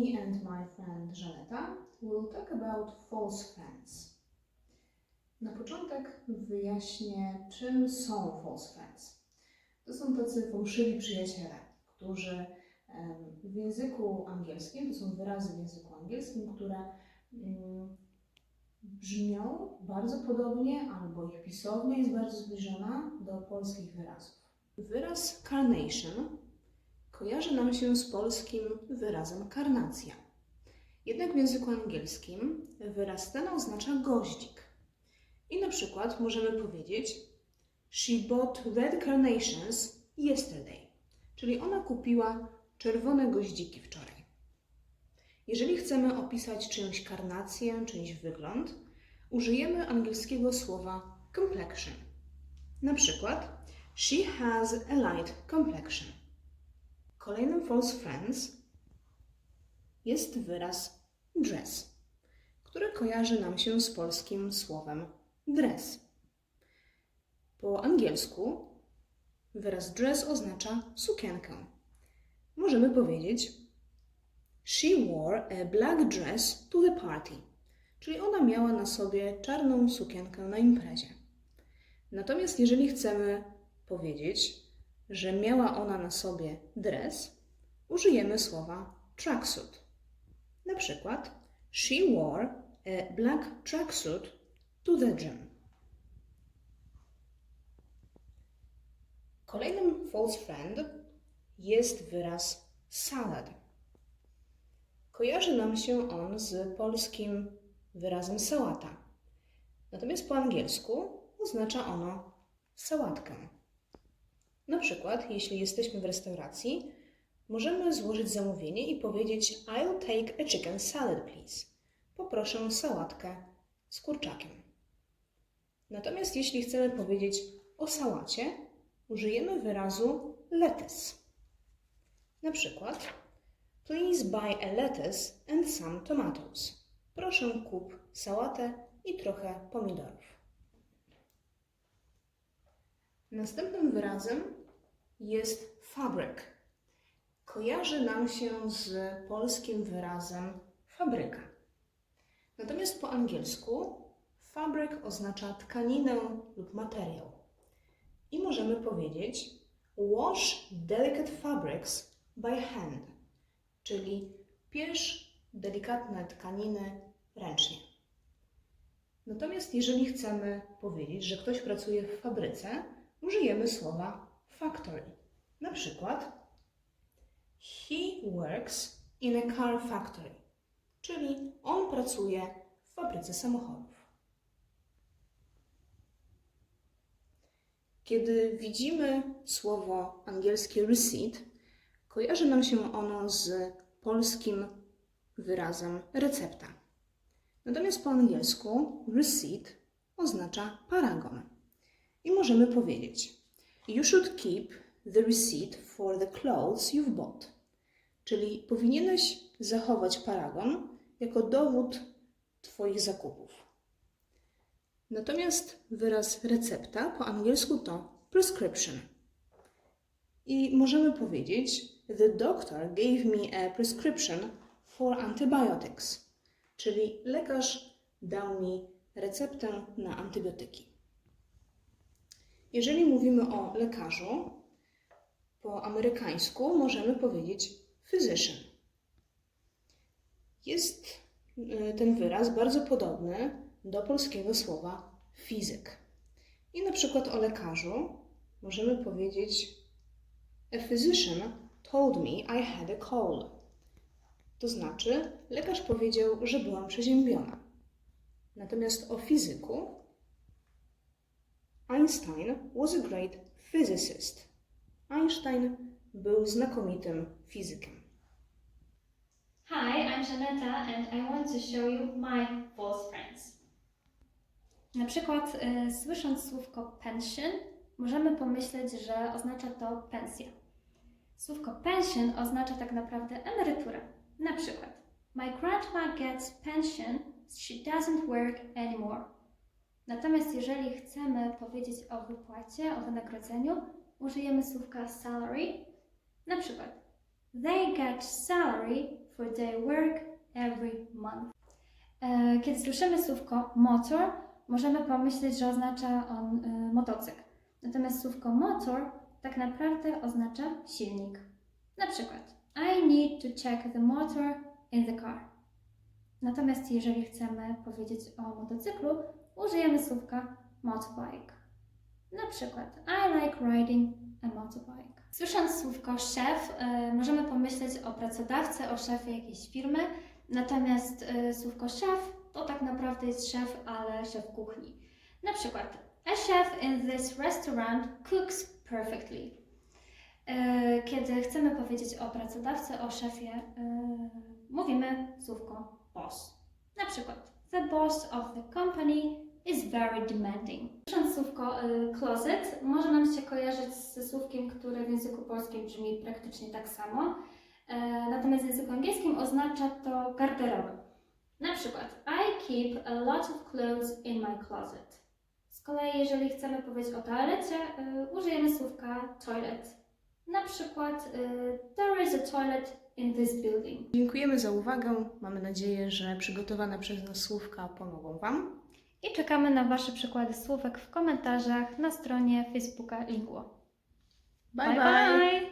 me and my friend Żaneta will talk about false friends. Na początek wyjaśnię, czym są false friends. To są tacy fałszywi przyjaciele, którzy w języku angielskim, to są wyrazy w języku angielskim, które mm, brzmią bardzo podobnie, albo ich pisownia jest bardzo zbliżona do polskich wyrazów. Wyraz carnation kojarzy nam się z polskim wyrazem karnacja. Jednak w języku angielskim wyraz ten oznacza goździk. I na przykład możemy powiedzieć She bought red carnations yesterday, czyli ona kupiła czerwone goździki wczoraj. Jeżeli chcemy opisać czyjąś karnację, czyjś wygląd, użyjemy angielskiego słowa complexion. Na przykład She has a light complexion. Kolejnym false friends jest wyraz dress, który kojarzy nam się z polskim słowem dress. Po angielsku wyraz dress oznacza sukienkę. Możemy powiedzieć She wore a black dress to the party, czyli ona miała na sobie czarną sukienkę na imprezie. Natomiast jeżeli chcemy powiedzieć, że miała ona na sobie dres, użyjemy słowa tracksuit. Na przykład She wore a black tracksuit to the gym. Kolejnym false friend jest wyraz salad. Kojarzy nam się on z polskim wyrazem sałata. Natomiast po angielsku oznacza ono sałatkę. Na przykład, jeśli jesteśmy w restauracji, możemy złożyć zamówienie i powiedzieć I'll take a chicken salad, please. Poproszę sałatkę z kurczakiem. Natomiast jeśli chcemy powiedzieć o sałacie, użyjemy wyrazu lettuce. Na przykład Please buy a lettuce and some tomatoes. Proszę kup sałatę i trochę pomidorów. Następnym wyrazem jest fabryk. Kojarzy nam się z polskim wyrazem fabryka. Natomiast po angielsku fabryk oznacza tkaninę lub materiał. I możemy powiedzieć wash delicate fabrics by hand, czyli pierz delikatne tkaniny ręcznie. Natomiast jeżeli chcemy powiedzieć, że ktoś pracuje w fabryce, użyjemy słowa factory. Na przykład He works in a car factory, czyli on pracuje w fabryce samochodów. Kiedy widzimy słowo angielskie receipt, kojarzy nam się ono z polskim wyrazem recepta. Natomiast po angielsku receipt oznacza paragon. I możemy powiedzieć You should keep the receipt for the clothes you've bought. Czyli powinieneś zachować paragon jako dowód Twoich zakupów. Natomiast wyraz recepta po angielsku to prescription. I możemy powiedzieć The doctor gave me a prescription for antibiotics. Czyli lekarz dał mi receptę na antybiotyki. Jeżeli mówimy o lekarzu, po amerykańsku możemy powiedzieć physician. Jest y, ten wyraz bardzo podobny do polskiego słowa fizyk. I na przykład o lekarzu możemy powiedzieć A physician told me I had a cold. To znaczy, lekarz powiedział, że byłam przeziębiona. Natomiast o fizyku Einstein was a great physicist. Einstein był znakomitym fizykiem. Hi, I'm Janetta and I want to show you my false friends. Na przykład, y, słysząc słówko pension, możemy pomyśleć, że oznacza to pensja. Słówko pension oznacza tak naprawdę emeryturę. Na przykład, My grandma gets pension, she doesn't work anymore. Natomiast jeżeli chcemy powiedzieć o wypłacie, o wynagrodzeniu, użyjemy słówka salary. Na przykład, They get salary for their work every month. E, Kiedy słyszymy słówko motor, możemy pomyśleć, że oznacza on y, motocykl. Natomiast słówko motor tak naprawdę oznacza silnik. Na przykład I need to check the motor in the car. Natomiast jeżeli chcemy powiedzieć o motocyklu, użyjemy słówka motorbike. Na przykład I like riding a motorbike. Słysząc słówko szef, y, możemy pomyśleć o pracodawcy, o szefie jakiejś firmy, natomiast y, słówko szef to tak naprawdę jest szef, ale szef kuchni. Na przykład A chef in this restaurant cooks perfectly. Y, Kiedy chcemy powiedzieć o pracodawcy, o szefie, mówimy słówko boss. Na przykład The boss of the company is very demanding. Słysząc słówko y, closet, może nam się kojarzyć ze słówkiem, które w języku polskim brzmi praktycznie tak samo. E, natomiast w języku angielskim oznacza to garderobę. Na przykład I keep a lot of clothes in my closet. Z kolei jeżeli chcemy powiedzieć o toalecie, y, użyjemy słówka toilet. Na przykład y, There is a toilet in this building. Dziękujemy za uwagę. Mamy nadzieję, że przygotowane przez nas słówka pomogą Wam. I czekamy na Wasze przykłady słówek w komentarzach na stronie Facebooka Linguo. bye! bye. bye.